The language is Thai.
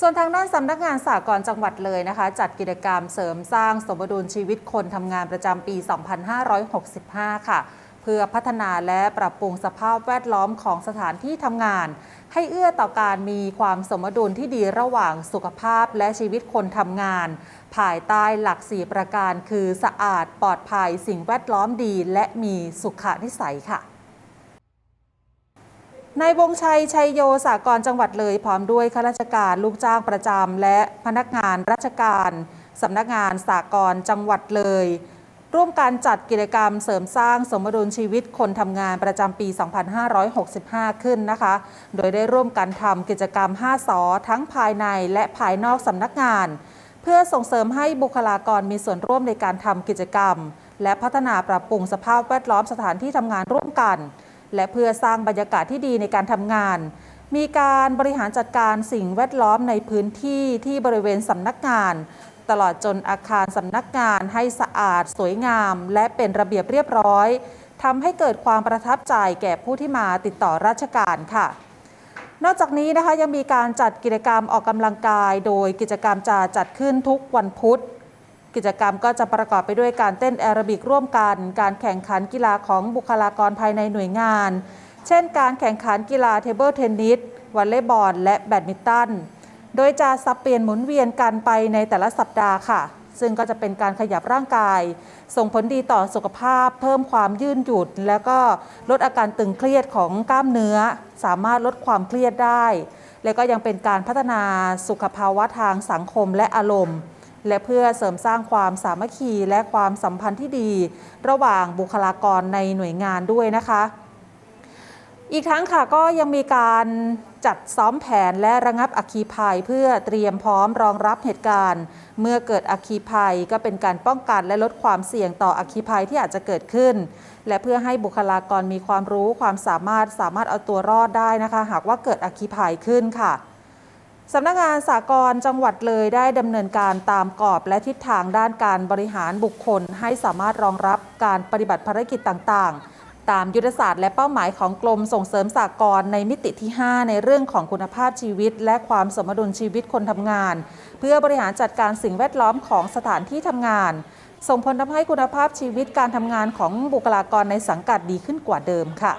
ส่วนทางด้านสำนักงานสากลจังหวัดเลยนะคะ จัดกิจกรรมเสริมสร้างสมดุลชีวิตคนทำงานประจำปี 2565 ค่ะ เพื่อพัฒนาและปรับปรุงสภาพแวดล้อมของสถานที่ทำงาน ให้เอื้อต่อการมีความสมดุลที่ดีระหว่างสุขภาพและชีวิตคนทำงาน ภายใต้หลัก4ประการคือสะอาดปลอดภัยสิ่งแวดล้อมดีและมีสุขนิสัยค่ะ นายวงชัย ชัยโยสากรจังหวัดเลยพร้อมด้วยข้าราชการลูกจ้างประจำและพนักงานราชการสำนักงานสากรจังหวัดเลย ร่วมการจัดกิจกรรมเสริมสร้างสมดุลชีวิตคนทำงานประจำปี 2565 ขึ้นนะคะ โดยได้ร่วมกันทำกิจกรรม 5 สอทั้งภายในและภายนอกสำนักงาน เพื่อส่งเสริมให้บุคลากรมีส่วนร่วมในการทำกิจกรรม และพัฒนาปรับปรุงสภาพแวดล้อมสถานที่ทำงานร่วมกัน และเพื่อสร้างบรรยากาศที่ดีในการทำงาน มีการบริหารจัดการสิ่งแวดล้อมในพื้นที่ที่บริเวณสำนักงาน ตลอดจนอาคารสำนักงานให้สะอาด สวยงาม และเป็นระเบียบเรียบร้อยทำให้เกิดความประทับใจแก่ผู้ที่มาติดต่อราชการค่ะนอกจากนี้นะคะยังมีการจัดกิจกรรมออกกำลังกาย โดยกิจกรรมจะจัดขึ้นทุกวันพุธ กิจกรรมก็จะประกอบไปด้วยการเต้นแอโรบิกร่วมกัน การแข่งขันกีฬาของบุคลากรภายในหน่วยงาน เช่น การแข่งขันกีฬาเทเบิลเทนนิสวอลเลย์บอลและแบดมินตัน โดยจะสับเปลี่ยนหมุนเวียนกันไปในแต่ละสัปดาห์ค่ะ ซึ่งก็จะเป็นการขยับร่างกาย ส่งผลดีต่อสุขภาพ เพิ่มความยืดหยุ่นแล้วก็ลดอาการตึงเครียดของกล้ามเนื้อ สามารถลดความเครียดได้ และก็ยังเป็นการพัฒนาสุขภาวะทางสังคมและอารมณ์ และเพื่อเสริมสร้างความสามัคคีและความสัมพันธ์ที่ดี ระหว่างบุคลากรในหน่วยงานด้วยนะคะ อีกทั้งค่ะก็ยังมีการจัดซ้อมแผนและระงับอัคคีภัย เพื่อเตรียมพร้อมรองรับเหตุการณ์ เมื่อเกิดอัคคีภัยก็เป็นการป้องกันและลดความเสี่ยงต่ออัคคีภัยที่อาจจะเกิดขึ้น และเพื่อให้บุคลากรมีความรู้ความสามารถสามารถเอาตัวรอดได้นะคะ หากว่าเกิดอัคคีภัยขึ้นค่ะ สำนักงานสากลจังหวัดเลยได้ดำเนินการตามกรอบและทิศทางด้านการบริหารบุคคล ให้สามารถรองรับการปฏิบัติภารกิจต่างๆ ตามยุทธศาสตร์และเป้าหมายของกรมส่งเสริมสากลในมิติที่ 5 ในเรื่องของคุณภาพชีวิต และความสมดุลชีวิตคนทำงาน เพื่อบริหารจัดการสิ่งแวดล้อมของสถานที่ทำงาน ส่งผลทำให้คุณภาพชีวิตการทำงานของบุคลากรในสังกัดดีขึ้นกว่าเดิมค่ะ